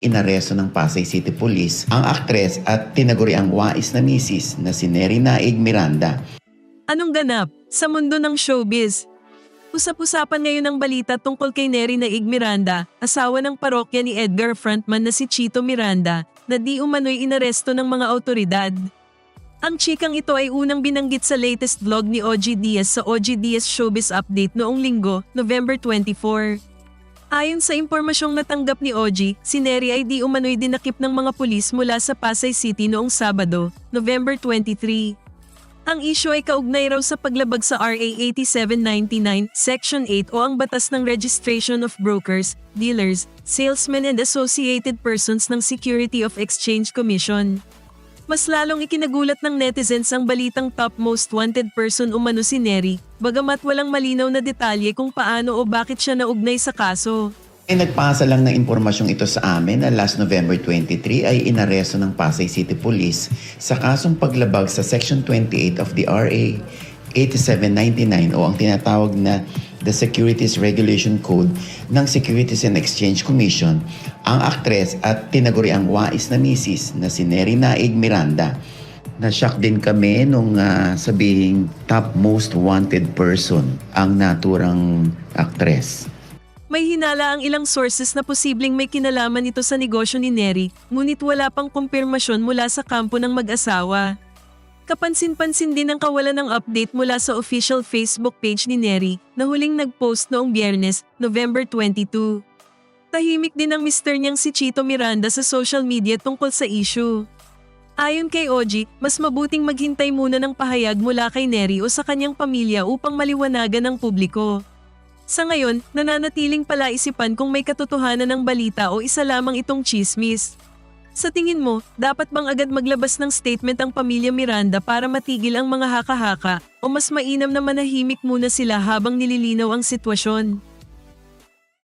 Inaresto ng Pasay City Police ang aktres at tinaguri ang wais na misis na si Neri Naig Miranda. Anong ganap sa mundo ng showbiz? Usap-usapan ngayon ang balita tungkol kay Neri Naig Miranda, asawa ng parokya ni Edgar frontman na si Chito Miranda, na di umano'y inaresto ng mga autoridad. Ang chikang ito ay unang binanggit sa latest vlog ni OG Diaz sa OG Diaz Showbiz Update noong linggo, November 24. Ayon sa impormasyong natanggap ni OG, si Neri ay di umano'y dinakip ng mga pulis mula sa Pasay City noong Sabado, November 23. Ang issue ay kaugnay raw sa paglabag sa RA 8799, Section 8 o ang Batas ng Registration of Brokers, Dealers, Salesmen and Associated Persons ng Security of Exchange Commission. Mas lalong ikinagulat ng netizens ang balitang top most wanted person umano si Neri, bagamat walang malinaw na detalye kung paano o bakit siya naugnay sa kaso. Ay nagpasa lang ng impormasyong ito sa amin na last November 23 ay inaresto ng Pasay City Police sa kasong paglabag sa Section 28 of the RA 8799 o ang tinatawag na the Securities Regulation Code ng Securities and Exchange Commission ang aktres at tinaguri ang wais na misis na si Neri Naig Miranda. Na-shock din kami nung ah, sabihing top most wanted person ang naturang aktres. May hinala ang ilang sources na posibleng may kinalaman ito sa negosyo ni Neri, ngunit wala pang kumpirmasyon mula sa kampo ng mag-asawa. Kapansin-pansin din ang kawalan ng update mula sa official Facebook page ni Neri na huling nag-post noong biyernes, November 22. Tahimik din ang mister niyang si Chito Miranda sa social media tungkol sa issue. Ayon kay Oji, mas mabuting maghintay muna ng pahayag mula kay Neri o sa kanyang pamilya upang maliwanagan ng publiko. Sa ngayon, nananatiling palaisipan kung may katotohanan ng balita o isa lamang itong chismis. Sa tingin mo, dapat bang agad maglabas ng statement ang pamilya Miranda para matigil ang mga haka-haka o mas mainam na manahimik muna sila habang nililinaw ang sitwasyon?